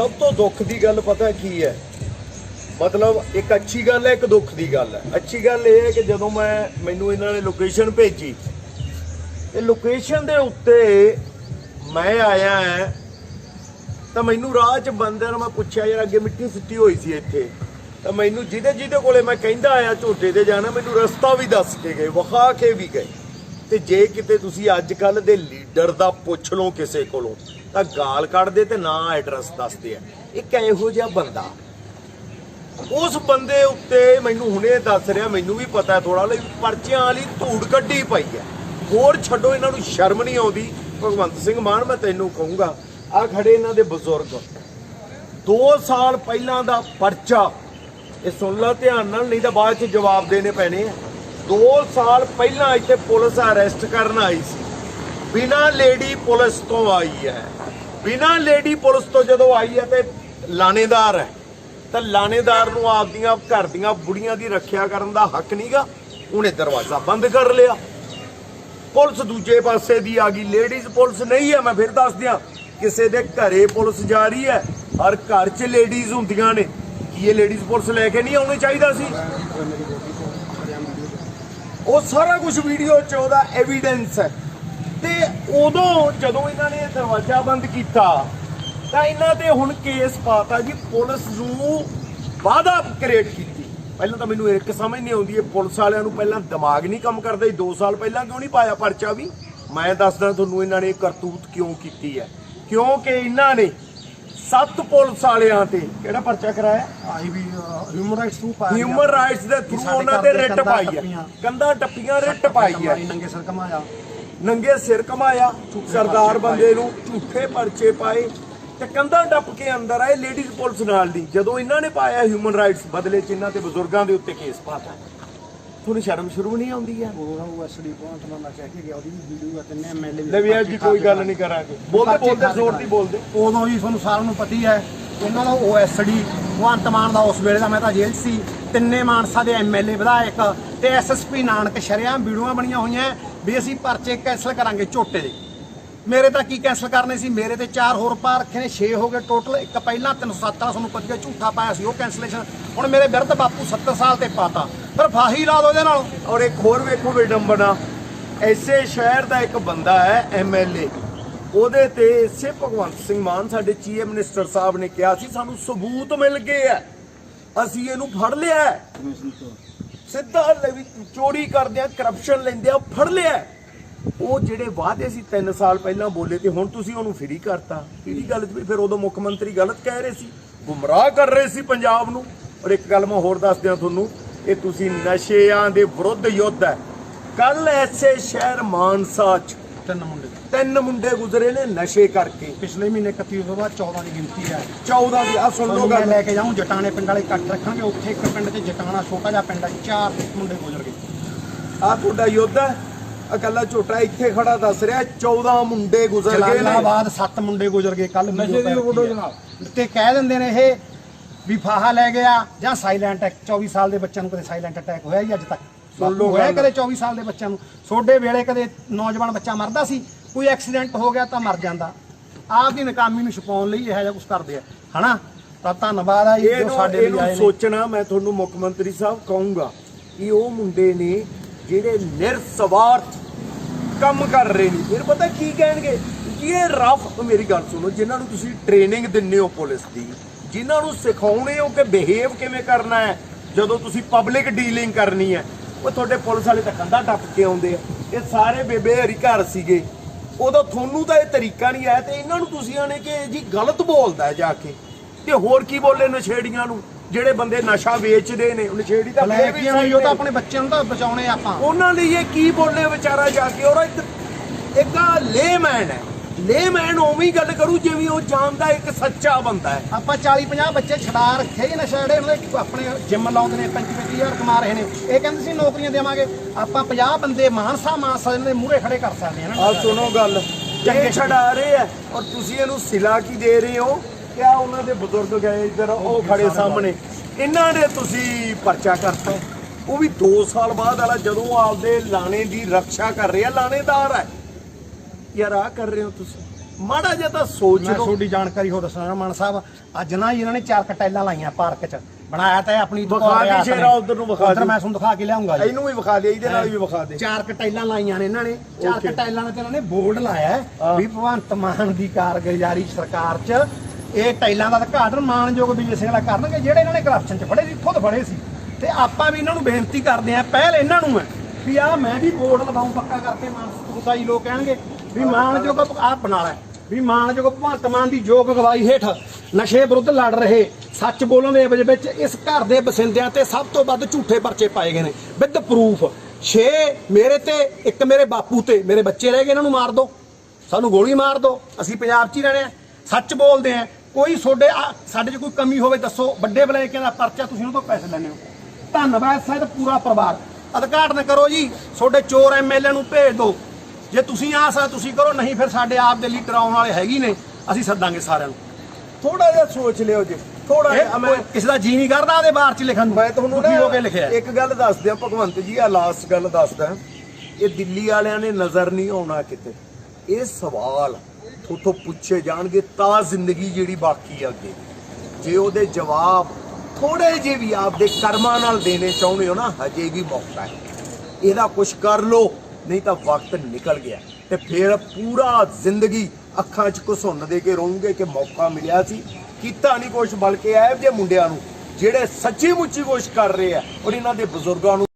ਸਭ ਤੋਂ ਦੁੱਖ ਦੀ ਗੱਲ ਪਤਾ ਕੀ ਹੈ? ਮਤਲਬ ਇੱਕ ਅੱਛੀ ਗੱਲ ਹੈ, ਇੱਕ ਦੁੱਖ ਦੀ ਗੱਲ ਹੈ। ਅੱਛੀ ਗੱਲ ਇਹ ਹੈ ਕਿ ਜਦੋਂ ਮੈਂ ਮੈਨੂੰ ਇਹਨਾਂ ਨੇ ਲੋਕੇਸ਼ਨ ਭੇਜੀ, ਇਹ ਲੋਕੇਸ਼ਨ ਦੇ ਉੱਤੇ ਮੈਂ ਆਇਆ ਹਾਂ, ਤਾਂ ਮੈਨੂੰ ਰਾਹ 'ਚ ਬੰਦੇ ਨੂੰ ਮੈਂ ਪੁੱਛਿਆ, ਯਾਰ, ਅੱਗੇ ਮਿੱਟੀ ਸਿੱਟੀ ਹੋਈ ਸੀ ਇੱਥੇ। ਤਾਂ ਮੈਨੂੰ ਜਿਹਦੇ ਜਿਹਦੇ ਕੋਲੇ ਮੈਂ ਕਹਿੰਦਾ ਆਇਆ ਝੋਟੇ ਤੇ ਜਾਣਾ, ਮੈਨੂੰ ਰਸਤਾ ਵੀ ਦੱਸ ਕੇ ਗਏ, ਵਿਖਾ ਕੇ ਵੀ ਗਏ। ਤੇ ਜੇ ਕਿਤੇ ਤੁਸੀਂ ਅੱਜ ਕੱਲ ਦੇ ਲੀਡਰ ਦਾ ਪੁੱਛ ਲਓ ਕਿਸੇ ਕੋਲੋਂ ਤਾਂ ਗਾਲ ਕੱਢਦੇ ਤੇ ਨਾ ਐਡਰੈਸ ਦੱਸਦੇ ਆ। ਇੱਕ ਇਹੋ ਜਿਹਾ ਬੰਦਾ? ਉਸ ਬੰਦੇ ਉੱਤੇ ਮੈਨੂੰ ਹੁਣੇ ਦੱਸ ਰਿਹਾ, ਮੈਨੂੰ ਵੀ ਪਤਾ ਥੋੜਾ ਲਈ ਪਰਚਿਆਂ ਵਾਲੀ ਧੂੜ ਕੱਢੀ ਪਈ ਹੈ ਹੋਰ ਛੱਡੋ, ਇਹਨਾਂ ਨੂੰ ਸ਼ਰਮ ਨਹੀਂ ਆਉਂਦੀ। ਭਗਵੰਤ ਸਿੰਘ ਮਾਨ, ਮੈਂ ਤੈਨੂੰ ਕਹੂੰਗਾ ਆ ਖੜੇ ਇਹਨਾਂ ਦੇ ਬਜ਼ੁਰਗ। 2 ਸਾਲ ਪਹਿਲਾਂ ਦਾ ਪਰਚਾ। ਇਹ ਸੁਣ ਲਾ, ਧਿਆਨ ਨਾਲ, ਨਹੀਂ ਤਾਂ ਬਾਅਦ ਚ ਜਵਾਬ ਦੇਣੇ ਪੈਣੇ ਆ। 2 ਸਾਲ ਪਹਿਲਾਂ ਇੱਥੇ ਪੁਲਿਸ ਅਰੈਸਟ ਕਰਨ ਆਈ ਸੀ। ਬਿਨਾ ਲੇਡੀ ਪੁਲਿਸ ਤੋਂ ਆਈ ਹੈ। ਬਿਨਾਂ ਲੇਡੀ ਪੁਲਿਸ ਤੋਂ ਜਦੋਂ ਆਈ ਹੈ ਤੇ ਲਾਣੇਦਾਰ ਹੈ, ਤਾਂ ਲਾਣੇਦਾਰ ਨੂੰ ਆਪਦੀਆਂ ਘਰ ਦੀਆਂ ਬੁੜੀਆਂ ਦੀ ਰੱਖਿਆ ਕਰਨ ਦਾ ਹੱਕ ਨਹੀਂਗਾ ਉਹਨੇ ਦਰਵਾਜ਼ਾ ਬੰਦ ਕਰ ਲਿਆ। ਪੁਲਿਸ ਦੂਜੇ ਪਾਸੇ ਦੀ ਆ ਗਈ। ਲੇਡੀਜ਼ ਪੁਲਿਸ ਨਹੀਂ ਹੈ, ਮੈਂ ਫਿਰ ਦੱਸ ਦਿਆਂ ਕਿਸੇ ਦੇ ਘਰੇ ਪੁਲਿਸ ਜਾ ਰਹੀ ਹੈ, ਹਰ ਘਰ 'ਚ ਲੇਡੀਜ਼ ਹੁੰਦੀਆਂ ਨੇ। ਕੀ ਇਹ ਲੇਡੀਜ਼ ਪੁਲਿਸ ਲੈ ਕੇ ਨਹੀਂ ਆਉਣੀ ਚਾਹੀਦਾ ਸੀ? ਉਹ ਸਾਰਾ ਕੁਝ ਵੀਡੀਓ 'ਚ ਉਹਦਾ ਐਵੀਡੈਂਸ ਹੈ। ਤੇ ਉਦੋਂ ਜਦੋਂ ਇਹਨਾਂ ਨੇ ਦਰਵਾਜ਼ਾ ਬੰਦ ਕੀਤਾ ਤਾਂ ਇਹਨਾਂ ਤੇ ਹੁਣ ਕੇਸ ਪਾਤਾ ਜੀ ਪੁਲਿਸ ਨੂੰ ਵਾਅਦਾ ਕ੍ਰੀਏਟ ਕੀਤੀ। ਪਹਿਲਾਂ ਤਾਂ ਮੈਨੂੰ ਇੱਕ ਸਮਝ ਨਹੀਂ ਆਉਂਦੀ ਇਹ ਪੁਲਿਸ ਵਾਲਿਆਂ ਨੂੰ ਪਹਿਲਾਂ ਦਿਮਾਗ ਨਹੀਂ ਕੰਮ ਕਰਦਾ 2 ਸਾਲ ਪਹਿਲਾਂ ਕਿਉਂ ਨਹੀਂ ਪਾਇਆ ਪਰਚਾ ਵੀ? ਮੈਂ ਦੱਸਦਾ ਤੁਹਾਨੂੰ ਇਹਨਾਂ ਨੇ ਕਰਤੂਤ ਕਿਉਂ ਕੀਤੀ ਹੈ। ਕਿਉਂਕਿ ਇਹਨਾਂ ਨੇ ਸੱਤ ਪੁਲਿਸ ਵਾਲਿਆਂ ਤੇ ਕਿਹੜਾ ਪਰਚਾ ਕਰਾਇਆ? ਆਈ ਵੀ ਹਿਊਮਨ ਰਾਈਟਸ ਨੂੰ ਪਾਇਆ ਹਿਊਮਨ ਰਾਈਟਸ ਦੇ ਥਰੂ ਉਹਨਾਂ ਤੇ ਰਿਟ ਪਾਈ ਹੈ। ਕੰਧਾਂ ਟੱਪੀਆਂ ਰਿਟ ਪਾਈ ਹੈ। ਨੰਗੇ ਸਰ ਕਮਾਇਆ ਨੰਗੇ ਸਿਰ ਕਮਾਇਆ ਸਰਦਾਰ ਬੰਦੇ ਨੂੰ ਝੂਠੇ ਪਰਚੇ ਪਾਏ ਤੇ ਕੰਧਾਂ ਟੱਪ ਕੇ ਅੰਦਰ ਆਏ ਲੇਡੀਜ਼ ਪੁਲਿਸ ਨਾਲ ਦੀ। ਜਦੋਂ ਇਹਨਾਂ ਨੇ ਪਾਇਆ ਹਿਊਮਨ ਰਾਈਟਸ ਬਦਲੇ ਚ ਇਹਨਾਂ ਤੇ ਬਜ਼ੁਰਗਾਂ ਦੇ ਉੱਤੇ ਕੇਸ ਪਾਤਾ ਤੁਹਾਨੂੰ ਸ਼ਰਮ ਸ਼ੁਰੂ ਨਹੀਂ ਆਉਂਦੀ ਆ ਉਹ ਉਹ ਐਸਡੀ ਪੁਆਇੰਟ ਮੈਂ ਕਹਿ ਕੇ ਗਿਆ ਉਹਦੀ ਵੀ ਵੀਡੀਓ ਆ ਤਿੰਨੇ ਐਮਐਲਏ ਲੈ ਵੀ ਅੱਜ ਕੋਈ ਗੱਲ ਨਹੀਂ ਕਰਾਂਗੇ। ਬੋਲਦੇ ਬੋਲਦੇ ਜ਼ੋਰ ਦੀ ਬੋਲਦੇ। ਉਦੋਂ ਹੀ ਤੁਹਾਨੂੰ ਸਾਰਿਆਂ ਨੂੰ ਪਤੀ ਹੈ ਇਹਨਾਂ ਦਾ ਓਐਸਡੀ ਭਗਵੰਤ ਮਾਨ ਦਾ ਉਸ ਵੇਲੇ ਦਾ ਮੈਂ ਤਾਂ ਜੇਲ੍ਹ ਸੀ। ਤਿੰਨੇ ਮਾਨਸਾ ਦੇ ਐਮਐਲਏ ਵਿਧਾਇਕ ਤੇ ਐਸਐਸਪੀ ਨਾਨਕ ਸ਼ਰਿਆਮ ਵੀਡੀਓਆਂ ਬਣੀਆਂ ਹੋਈਆਂ ਵੀ ਅਸੀਂ ਪਰਚੇ ਕੈਂਸਲ ਕਰਾਂਗੇ ਝੋਟੇ ਦੇ। ਮੇਰੇ ਤਾਂ ਕੀ ਕੈਂਸਲ ਕਰਨੇ ਸੀ? ਮੇਰੇ ਤੇ ਚਾਰ ਹੋਰ ਪਾ ਰੱਖੇ ਨੇ 6 ਹੋ ਗਏ ਟੋਟਲ ਇੱਕ ਪਹਿਲਾਂ 307 ਵਾਲਾ ਤੁਹਾਨੂੰ ਪਤਾ ਝੂਠਾ ਪਾਇਆ ਸੀ, ਉਹ ਕੈਂਸਲੇਸ਼ਨ ਹੁਣ ਮੇਰੇ ਵਿਰੁੱਧ ਬਾਪੂ 70 ਸਾਲ ਤੇ ਪਾਤਾ। ਫਿਰ ਫਾਹੀ ਲਾ ਦੋ ਇਹਦੇ ਨਾਲ। ਔਰ ਇੱਕ ਹੋਰ ਵੇਖੋ ਵਿਡੰਬਨਾ ਐਸੇ ਸ਼ਹਿਰ ਦਾ ਇੱਕ ਬੰਦਾ ਹੈ ਐਮਐਲਏ ਉਹਦੇ ਤੇ ਇਸੇ ਭਗਵੰਤ ਸਿੰਘ ਮਾਨ, ਸਾਡੇ ਚੀਫ ਮਿਨਿਸਟਰ ਸਾਹਿਬ ਨੇ ਕਿਹਾ ਸੀ, ਸਾਨੂੰ ਸਬੂਤ ਮਿਲ ਗਏ ਆ ਅਸੀਂ ਇਹਨੂੰ ਫੜ ਲਿਆ ਸਿੱਧਾ ਚੋਰੀ ਕਰਦੇ ਆ ਕਰਪਸ਼ਨ ਲੈਂਦੇ ਆ, ਫੜ ਲਿਆ। ਉਹ ਜਿਹੜੇ ਵਾਅਦੇ ਸੀ 3 ਸਾਲ ਪਹਿਲਾਂ ਬੋਲੇ ਤੇ ਹੁਣ ਤੁਸੀਂ ਉਹਨੂੰ ਫਰੀ ਕਰਤਾ। ਕਿਹੜੀ ਗੱਲ ਤੇ ਫਿਰ ਉਦੋਂ ਮੁੱਖ ਮੰਤਰੀ ਗਲਤ ਕਹਿ ਰਹੇ ਸੀ, ਗੁੰਮਰਾਹ ਕਰ ਰਹੇ ਸੀ ਪੰਜਾਬ ਨੂੰ। ਔਰ ਇੱਕ ਗੱਲ ਮੈਂ ਹੋਰ ਦੱਸ ਦਿਆਂ ਤੁਹਾਨੂੰ, ਇਹ ਤੁਸੀਂ ਨਸ਼ਿਆਂ ਦੇ ਵਿਰੁੱਧ ਯੁੱਧ ਹੈ। ਕੱਲ ਐਸੇ ਸ਼ਹਿਰ ਮਾਨਸਾ ਚ ਤਿੰਨ ਮੁੰਡੇ। ਤਿੰਨ ਮੁੰਡੇ ਗੁਜ਼ਰੇ ਨੇ ਨਸ਼ੇ ਕਰਕੇ। ਪਿਛਲੇ ਮਹੀਨੇ 31 ਤੋਂ ਬਾਅਦ 14 ਦੀ ਗਿਣਤੀ ਹੈ। 14 ਦੀ ਆ ਸੁਣ ਲਓ ਗੱਲ। ਲੈ ਕੇ ਜਾਊਂ ਜਟਾਣੇ ਪਿੰਡ ਵਾਲੇ ਇਕੱਠ ਰੱਖਣਗੇ ਉੱਥੇ ਇੱਕ ਪਿੰਡ 'ਚ ਜਟਾਣਾ ਛੋਟਾ ਜਿਹਾ ਪਿੰਡ ਹੈ ਚਾਰ ਮੁੰਡੇ ਗੁਜ਼ਰ ਗਏ। ਆ ਤੁਹਾਡਾ ਯੁੱਧ ਹੈ। ਇਕੱਲਾ ਝੋਟਾ ਇੱਥੇ ਖੜਾ ਦੱਸ ਰਿਹਾ 14 ਮੁੰਡੇ ਗੁਜ਼ਰ ਗਏ ਨੇ। ਜਲਾਲਾਬਾਦ ਸੱਤ ਮੁੰਡੇ ਗੁਜ਼ਰ ਗਏ ਕੱਲ ਨਸ਼ੇ ਦੀ ਫੋਟੋ ਜਨਾਬ ਤੇ ਕਹਿ ਦਿੰਦੇ ਨੇ ਇਹ ਵੀ ਫਾਹਾ ਲੈ ਗਿਆ ਜਾਂ ਸਾਇਲੈਂਟ ਅਟੈਕ 24 ਸਾਲ ਦੇ ਬੱਚਿਆਂ ਨੂੰ ਕਦੇ ਸਾਇਲੈਂਟ ਅਟੈਕ ਹੋਇਆ ਹੀ ਅੱਜ ਤੱਕ? ਸੁਣ ਲਓ ਹੋਇਆ। ਕਦੇ 24 ਸਾਲ ਦੇ ਬੱਚਿਆਂ ਨੂੰ। ਛੋਡੇ ਵੇਲੇ ਕਦੇ ਨੌਜਵਾਨ ਬੱਚਾ ਮਰਦਾ ਸੀ ਕੋਈ ਐਕਸੀਡੈਂਟ ਹੋ ਗਿਆ ਤਾਂ ਮਰ ਜਾਂਦਾ। ਆਪ ਦੀ ਨਾਕਾਮੀ ਨੂੰ ਛੁਪਾਉਣ ਲਈ ਇਹੋ ਜਿਹਾ ਕੁਝ ਕਰਦੇ ਆ। ਹਨਾ? ਤਾਂ ਧੰਨਵਾਦ ਆ ਜੀ ਜੋ ਸਾਡੇ ਲਈ ਆਏ ਨੇ। ਸੋਚਣਾ ਮੈਂ ਤੁਹਾਨੂੰ ਮੁੱਖ ਮੰਤਰੀ ਸਾਹਿਬ ਕਹੂੰਗਾ ਕਿ ਉਹ ਮੁੰਡੇ ਨੇ ਜਿਹੜੇ ਨਿਰਸਵਾਰਥ ਕੰਮ ਕਰ ਰਹੇ ਨੇ। ਫਿਰ ਪਤਾ ਕੀ ਕਹਿਣਗੇ? ਇਹ ਰਫ ਮੇਰੀ ਗੱਲ ਸੁਣੋ ਜਿਨ੍ਹਾਂ ਨੂੰ ਤੁਸੀਂ ਟ੍ਰੇਨਿੰਗ ਦਿੰਦੇ ਹੋ ਪੁਲਿਸ ਦੀ ਜਿਨ੍ਹਾਂ ਨੂੰ ਸਿਖਾਉਣੇ ਹੋ ਕਿ ਬਿਹੇਵ ਕਿਵੇਂ ਕਰਨਾ ਹੈ ਜਦੋਂ ਤੁਸੀਂ ਪਬਲਿਕ ਡੀਲਿੰਗ ਕਰਨੀ ਹੈ ਉਹ ਤੁਹਾਡੇ ਪੁਲਿਸ ਵਾਲੇ ਤਾਂ ਕੰਧਾ ਟੱਪ ਕੇ ਆਉਂਦੇ ਆ। ਇਹ ਸਾਰੇ ਬੇਬੇ ਹਰੀ ਘਰ ਸੀਗੇ। ਉਦੋਂ ਤੁਹਾਨੂੰ ਤਾਂ ਇਹ ਤਰੀਕਾ ਨਹੀਂ ਆਇਆ ਤੇ ਇਹਨਾਂ ਨੂੰ ਤੁਸੀਂ ਆਣੇ ਕਿ ਜੀ ਗਲਤ ਬੋਲਦਾ ਜਾ ਕੇ। ਤੇ ਹੋਰ ਕੀ ਬੋਲੇ ਨਸ਼ੇੜੀਆਂ ਨੂੰ? ਜਿਹੜੇ ਬੰਦੇ ਨਸ਼ਾ ਵੇਚਦੇ ਨੇ ਨਸ਼ੇੜੀ ਤਾਂ ਫੇਰ ਵੀ ਸਹੀ ਉਹ ਤਾਂ। ਆਪਣੇ ਬੱਚਿਆਂ ਨੂੰ ਤਾਂ ਬਚਾਉਣੇ ਆਪਾਂ। ਉਹਨਾਂ ਲਈ ਇਹ ਕੀ ਬੋਲੇ ਵਿਚਾਰਾ ਜਾ ਕੇ? ਔਰ ਇੱਕ ਇੱਕ ਲੇਮੈਨ ਹੈ। ਲੇਮੈਨ ਉਵੇਂ ਹੀ ਗੱਲ ਕਰੂ ਜਿਵੇਂ ਉਹ ਜਾਣਦਾ ਇੱਕ ਸੱਚਾ ਬੰਦਾ ਹੈ। ਆਪਾਂ 40 50 ਬੱਚੇ ਛਡਾ ਰੱਖੇ ਹੀ ਨਸ਼ਾ ਜਿਹੜੇ ਉਹਨਾਂ ਦੇ ਆਪਣੇ ਜਿਮ ਲਾਉਂਦੇ ਨੇ 35 25000 ਕਮਾ ਰਹੇ ਨੇ। ਇਹ ਕਹਿੰਦੇ ਸੀ ਨੌਕਰੀਆਂ ਦੇਵਾਂਗੇ। ਆਪਾਂ 50 ਬੰਦੇ ਮਾਨਸਾ ਮਾਨਸਾ ਦੇ ਮੂਹਰੇ ਖੜੇ ਕਰ ਸਕਦੇ ਹਾਂ। ਆ ਸੁਣੋ ਗੱਲ। ਚੰਗੇ ਛਡਾ ਰਹੇ ਆ ਔਰ ਤੁਸੀਂ ਇਹਨੂੰ ਸਿਲਾ ਕੀ ਦੇ ਰਹੇ ਹੋ? ਕਿਆ ਉਹਨਾਂ ਦੇ ਬਜ਼ੁਰਗ ਗਏ ਇੱਧਰ ਉਹ ਖੜੇ ਸਾਹਮਣੇ। ਇਹਨਾਂ ਨੇ ਤੁਸੀਂ ਪਰਚਾ ਕਰਤਾ। ਉਹ ਵੀ 2 ਸਾਲ ਬਾਅਦ ਵਾਲਾ ਜਦੋਂ ਆਪਦੇ ਲਾਣੇ ਦੀ ਰੱਖਿਆ ਕਰ ਰਿਹਾ ਲਾਣੇਦਾਰ ਹੈ। ਯਾਰ ਆ ਕਰ ਰਹੇ ਹੋ ਤੁਸੀਂ। ਮਾੜਾ ਜਿਹਾ ਤਾਂ ਸੋਚ ਮੈਂ ਲਓ। ਤੁਹਾਡੀ ਜਾਣਕਾਰੀ ਹੋ ਦੱਸਣਾ ਮਾਨ ਸਾਹਿਬ ਅੱਜ ਨਾ ਜੀ ਇਹਨਾਂ ਨੇ ਚਾਰ ਕਟੈਲਾਂ ਲਾਈਆਂ ਪਾਰਕ 'ਚ। ਬਣਾਇਆ ਤਾਂ ਇਹ ਆਪਣੀ ਵਿਖਾ ਦੁਕਾਨ ਦੇ ਰਿਆਸਤ ਨੇ। ਸ਼ੇਰਾ ਉੱਧਰ ਨੂੰ ਵਿਖਾ ਉੱਧਰ ਦੇ। ਮੈਂ ਤੁਹਾਨੂੰ ਦਿਖਾ ਕੇ ਲਿਆਉਂਗਾ ਜੀ। ਇਹਨੂੰ ਵੀ ਵਿਖਾ ਦੇ ਇਹਦੇ ਨਾਲ ਵੀ ਵਿਖਾ ਦੇ। ਚਾਰ ਕਟੈਲਾਂ ਲਾਈਆਂ ਨੇ ਇਹਨਾਂ ਨੇ। ਚਾਰ Okay. ਕਟੈਲਾਂ ਤੇ ਇਹਨਾਂ ਨੇ ਬੋਰਡ ਲਾਇਆ ਹੈ ਹਾਂ। ਵੀ ਭਗਵੰਤ ਮਾਨ ਦੀ ਕਾਰਗੁਜ਼ਾਰੀ ਸਰਕਾਰ 'ਚ ਇਹ ਟੈਲਾਂ ਦਾ ਉਦਘਾਟਨ ਮਾਨਯੋਗ ਵਿਜੇ ਸਿੰਘ ਵਾਲਾ ਕਰਨਗੇ ਜਿਹੜੇ ਇਹਨਾਂ ਨੇ ਕਰਪਸ਼ਨ 'ਚ ਫੜੇ ਸੀ ਤੋਂ ਫੜੇ ਸੀ। ਤੇ ਆਪਾਂ ਵੀ ਇਹਨਾਂ ਨੂੰ ਬੇਨਤੀ ਕਰਦੇ ਆਂ ਪਹਿਲ ਇਹਨਾਂ ਨੂੰ ਹੈ ਵੀ ਆ ਮੈਂ ਵੀ ਬੋਰਡ ਲਵਾਉਂ ਪੱਕਾ ਕਰਕੇ ਮਾਨਸੂਸਾਈ ਲੋਕ ਕਹਿਣਗੇ। ਵੀ ਮਾਨਯੋਗ ਆਪ ਬਣਾ ਵੀ ਮਾਨਯੋਗ ਭਗਵੰਤ ਮਾਨ ਦੀ ਯੋਗ ਅਗਵਾਈ ਹੇਠ ਨਸ਼ੇ ਵਿਰੁੱਧ ਲੜ ਰਹੇ ਸੱਚ ਬੋਲਣ ਦੇ ਵਜੇ ਵਿੱਚ ਇਸ ਘਰ ਦੇ ਬਸਿੰਦਿਆਂ ਤੇ ਸਭ ਤੋਂ ਵੱਧ ਝੂਠੇ ਪਰਚੇ ਪਾਏ ਗਏ ਨੇ। ਵਿਦ ਪ੍ਰੂਫ 6 ਮੇਰੇ ਤੇ, ਇੱਕ ਮੇਰੇ ਬਾਪੂ ਤੇ। ਮੇਰੇ ਬੱਚੇ ਰਹਿ ਗਏ, ਇਹਨਾਂ ਨੂੰ ਮਾਰ ਦਿਓ ਸਾਨੂੰ ਗੋਲੀ ਮਾਰ ਦਿਓ ਅਸੀਂ ਪੰਜਾਬ 'ਚ ਹੀ ਰਹਿਣੇ ਆ। ਸੱਚ ਬੋਲਦੇ ਆ। ਕੋਈ ਤੁਹਾਡੇ ਆ- ਸਾਡੇ 'ਚ ਕੋਈ ਕਮੀ ਹੋਵੇ, ਦੱਸੋ। ਵੱਡੇ ਬਲੇਕਿਆਂ ਦਾ ਪਰਚਾ ਤੁਸੀਂ ਉਹਨਾਂ ਤੋਂ ਪੈਸੇ ਲੈਣੇ ਹੋ। ਧੰਨਵਾਦ ਸਾਹਿਬ ਪੂਰਾ ਪਰਿਵਾਰ। ਉਦਘਾਟਨ ਕਰੋ ਜੀ। ਤੁਹਾਡੇ ਚੋਰ ਐਮਐਲਏ ਨੂੰ ਭੇਜ ਦਿਓ ਜੇ ਤੁਸੀਂ ਆ ਸਕਦਾ ਤੁਸੀਂ ਕਰੋ ਨਹੀਂ ਫਿਰ ਸਾਡੇ ਆਪ ਦੇ ਲੀਡਰ ਆਉਣ ਵਾਲੇ ਹੈਗੀ ਨੇ। ਅਸੀਂ ਸੱਦਾਂਗੇ ਸਾਰਿਆਂ ਨੂੰ। ਥੋੜਾ ਜਿਹਾ ਸੋਚ ਲਿਓ ਜੀ। ਥੋੜਾ ਜਿਹਾ ਮੈਂ ਕੋਈ ਕਿਸੇ ਦਾ ਜੀ ਨਹੀਂ ਕਰਦਾ ਉਹਦੇ ਬਾਹਰ 'ਚ ਲਿਖਣ ਨੂੰ। ਮੈਂ ਤੁਹਾਨੂੰ ਦੁਖੀ ਹੋ ਕੇ ਨਾ ਲਿਖਿਆ ਹੈ। ਇੱਕ ਗੱਲ ਦੱਸ ਦਿਆਂ ਭਗਵੰਤ ਜੀ ਆ ਲਾਸਟ ਗੱਲ ਦੱਸਦਾ। ਇਹ ਦਿੱਲੀ ਵਾਲਿਆਂ ਨੇ ਨਜ਼ਰ ਨਹੀਂ ਆਉਣਾ ਕਿਤੇ। ਇਹ ਸਵਾਲ ਉਥੋਂ ਪੁੱਛੇ ਜਾਣਗੇ ਤਾਂ ਜ਼ਿੰਦਗੀ ਜਿਹੜੀ ਬਾਕੀ ਆ ਅੱਗੇ। ਜੇ ਉਹਦੇ ਜਵਾਬ ਥੋੜੇ ਜਿਹੇ ਵੀ ਆਪਦੇ ਕਰਮਾਂ ਨਾਲ ਦੇਣੇ ਚਾਹੁੰਦੇ ਹੋ ਨਾ ਹਜੇ ਵੀ ਮੌਕਾ ਹੈ। ਇਹਦਾ ਕੁਝ ਕਰ ਲੋ ਨਹੀਂ ਤਾਂ ਵਕਤ ਨਿਕਲ ਗਿਆ ਤੇ ਫਿਰ ਪੂਰਾ ਜ਼ਿੰਦਗੀ ਅੱਖਾਂ 'ਚ ਘਸੁੰਨ ਦੇ ਕੇ ਰਹੋਗੇ ਕਿ ਮੌਕਾ ਮਿਲਿਆ ਸੀ। ਕੀਤਾ ਨਹੀਂ ਕੁਝ ਬਲਕਿ ਇਹੋ ਜਿਹੇ ਮੁੰਡਿਆਂ ਨੂੰ ਜਿਹੜੇ ਸੱਚੀ ਮੁੱਚੀ ਕੋਸ਼ਿਸ਼ ਕਰ ਰਹੇ ਆ ਔਰ ਇਹਨਾਂ ਦੇ ਬਜ਼ੁਰਗਾਂ ਨੂੰ